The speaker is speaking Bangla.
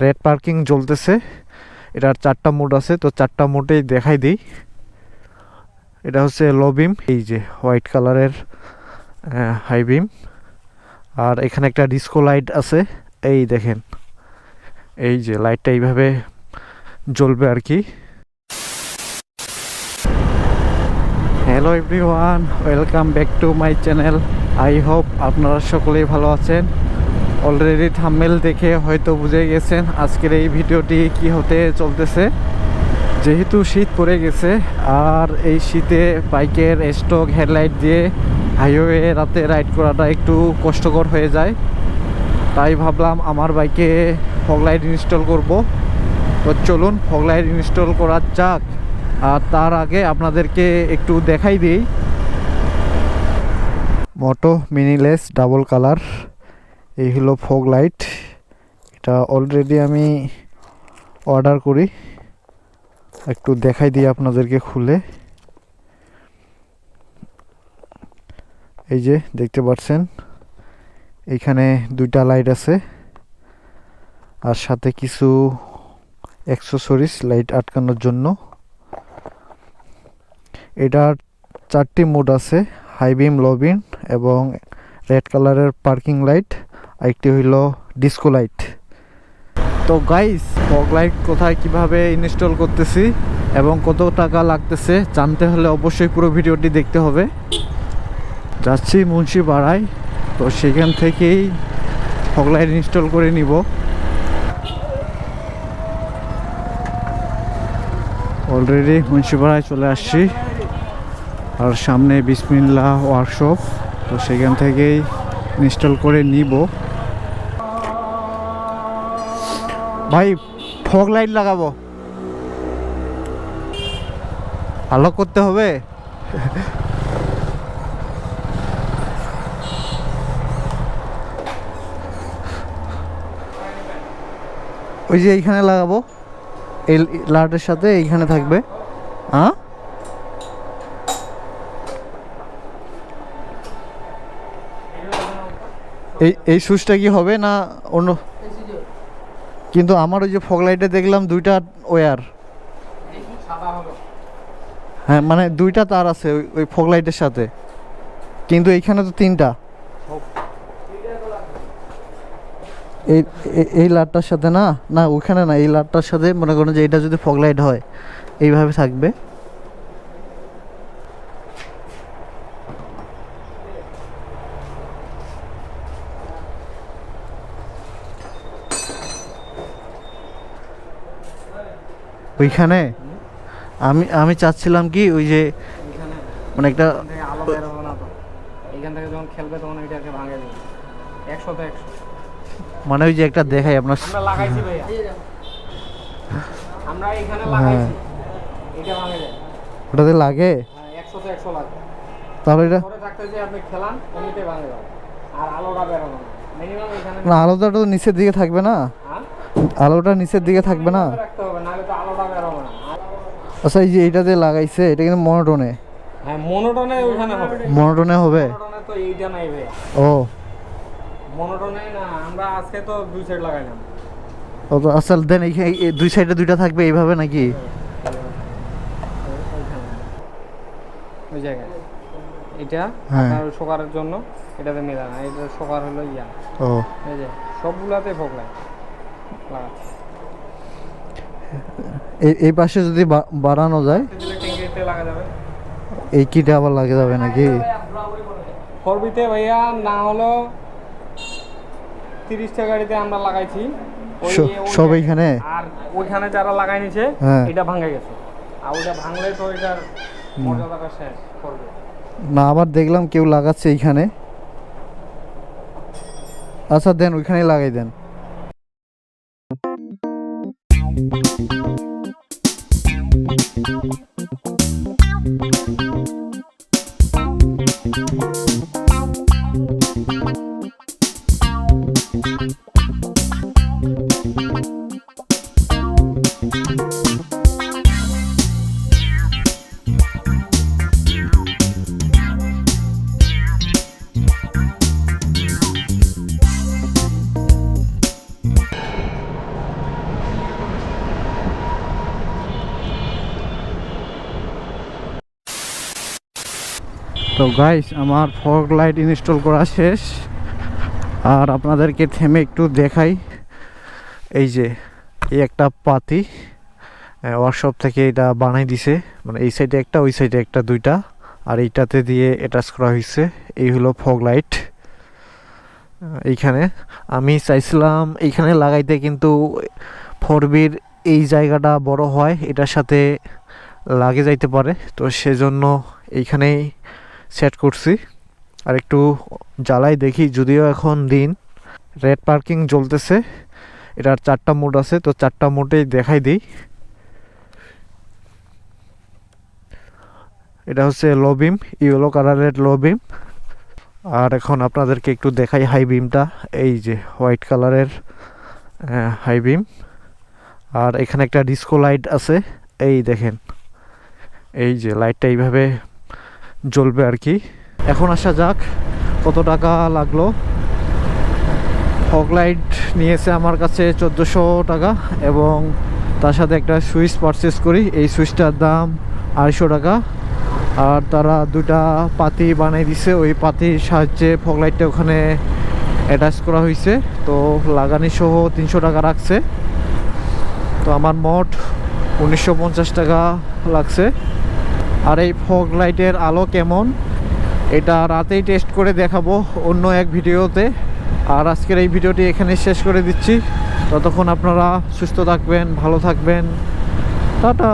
রেড পার্কিং জ্বলতেছে। এটার চারটা মোড আছে, তো চারটা মোডেই দেখাই দিই। এটা হচ্ছে লো বিম এই যে হোয়াইট কালারের হাই বিম আর এখানে একটা ডিস্কো লাইট আছে, এই দেখেন। এই যে লাইটটা এইভাবে জ্বলবে আর কি। Hello everyone welcome back to my channel I hope আপনারা সকলেই ভালো আছেন। অলরেডি থাম্বেল দেখে হয়তো বুঝে গেছেন আজকের এই ভিডিওটি কি হতে চলতেছে। যেহেতু শীত পড়ে গেছে, আর এই শীতে বাইকের স্টক হেডলাইট দিয়ে হাইওয়ে রাতে রাইড করাটা একটু কষ্টকর হয়ে যায়। তাই ভাবলাম আমার বাইকে ফগলাইট ইনস্টল করব। তো চলুন ফগলাইট ইনস্টল করা যাক। আর তার আগে আপনাদেরকে একটু দেখাই দিই। মোটো মিনিলেস ডাবল কালার। এই হলো ফগ লাইট। এটা অলরেডি আমি অর্ডার করি। একটু দেখাই দিই আপনাদেরকে খুলে। এই যে, দেখতে পাচ্ছেন? এইখানে দুইটা লাইট আছে। আর সাথে কিছু অ্যাক্সেসরিজ লাইট আটকানোর জন্য। এটার চারটি মোড আছে হাই বিম লো বিম এবং রেড কালারের পার্কিং লাইট আরেকটি হইল ডিস্কো লাইট তো গাইস ফগ লাইট কোথায় কীভাবে ইনস্টল করতেছি এবং কত টাকা লাগতেছে জানতে হলে অবশ্যই পুরো ভিডিওটি দেখতে হবে। যাচ্ছি মুন্সি পাড়ায়, তো সেখান থেকেই ফগ লাইট ইনস্টল করে নিব। অলরেডি মুন্সিপাড়ায় চলে আসছি। আর সামনে বিসমিল্লা ওয়ার্কশপ তো সেখান থেকেই ইনস্টল করে নিব। ভাই ফগ লাইট লাগাবো। ভালো করতে হবে। ওই যে এইখানে লাগাবো। এই লাইটের সাথে এইখানে থাকবে। হ্যাঁ এই এই সুইচটা কি হবে না অন্য কিন্তু আমার ওই যে ফগ লাইটে দেখলাম দুইটা ওয়ার হ্যাঁ মানে দুইটা তার আছে ওই ওই ফগ লাইটের সাথে। কিন্তু এইখানে তো তিনটা। এই, এই- লাটটার সাথে না না ওইখানে না, এই লাটটার সাথে মনে করেন যে এটা যদি ফগ লাইট হয়, এইভাবে থাকবে। ওইখানে? আমি আমি চাচ্ছিলাম কি ওই যে মানে একটা মানে ওই যে একটা দেখাই আপনার হ্যাঁ। ওটাতে লাগে? হ্যাঁ লাগে। তাহলে এটা না আলোটা তো নিচের দিকে থাকবে না? আলোটা নিচের দিকে থাকবে না আর- আচ্ছা এই যে এইটাতে লাগাইছে এটা কিন্তু মনোটনে হ্যাঁ মনোটনে হবে মনোটনে হবে তো এইটা নাই ভাইয়া ও মনোটনে না আমরা আজকে তো দুই সাইড লাগাইলাম ও তো আচ্ছা দেন এই দুই সাইডে দুইটা থাকবে এইভাবে নাকি ওইখানে ওই জায়গায় এটা হ্যাঁ। শোকারের জন্য এটাতে মিলা না এটা শোকার হলো ইয়া ও এই যে সবগুলাতে লাগাচ্ছে এই এই পাশে যদি বাড়ানো যায় এই কিটা আবার লাগে যাবে নাকি? ফরবিতে ভাইয়া না হলো তিরিশটা গাড়িতে আমরা লাগাইছি। ওই- সব এইখানে? আর ওইখানে যারা লাগাই নিছে হ্যাঁ। এটা ভাঙে গেছে। আর ওইটা ভাঙলে তো এটার মর্যাদাটা শেষ করবে না আবার দেখলাম কেউ লাগাচ্ছে এইখানে। আচ্ছা দেন ওইখানেই লাগাই দেন। Thank তো গাইস আমার ফগ লাইট ইনস্টল করা শেষ। আর আপনাদেরকে থেমে একটু দেখাই। এই যে, এই একটা পাতি ওয়ার্কশপ থেকে এটা বানাই দিছে। মানে এই সাইডে একটা, ওই সাইডে একটা, দুইটা। আর এইটাতে দিয়ে অ্যাটাচ করা হয়েছে এই হলো ফগ লাইট এইখানে আমি চাইছিলাম, এইখানে লাগাইতে কিন্তু ফরবির এই জায়গাটা বড় হয়, এটার সাথে লাগে যাইতে পারে। তো সেজন্য এইখানেই সেট করছি। আর একটু জ্বালাই দেখি, যদিও এখন দিন। রেড পার্কিং জ্বলতেছে। এটার চারটা মোড আছে, তো চারটা মোডেই দেখাই দিই। এটা হচ্ছে লো বিম ইয়েলো কালারের লো বিম আর এখন আপনাদেরকে একটু দেখাই হাই বিমটা এই যে হোয়াইট কালারের হাই বিম আর এখানে একটা ডিস্কো লাইট আছে, এই দেখেন। এই যে লাইটটা এইভাবে জ্বলবে আর কি। এখন আসা যাক কত টাকা লাগল। ফগ লাইট নিয়েছে আমার কাছে চোদ্দোশো টাকা এবং তার সাথে একটা সুইচ পারচেস করি। এই সুইচটার দাম আড়াইশো টাকা। আর তারা দুটা পাতি বানিয়ে দিছে। ওই পাতির সাহায্যে ফগ লাইটটা ওখানে অ্যাটাচ করা হয়েছে। তো লাগানি সহ তিনশো টাকা রাখছে। তো আমার মোট উনিশশো পঞ্চাশ টাকা লাগছে। আর এই ফগ লাইটের আলো কেমন? এটা রাতেই টেস্ট করে দেখাবো অন্য এক ভিডিওতে। আর আজকের এই ভিডিওটি এখানে শেষ করে দিচ্ছি। ততক্ষণ আপনারা সুস্থ থাকবেন, ভালো থাকবেন। টাটা!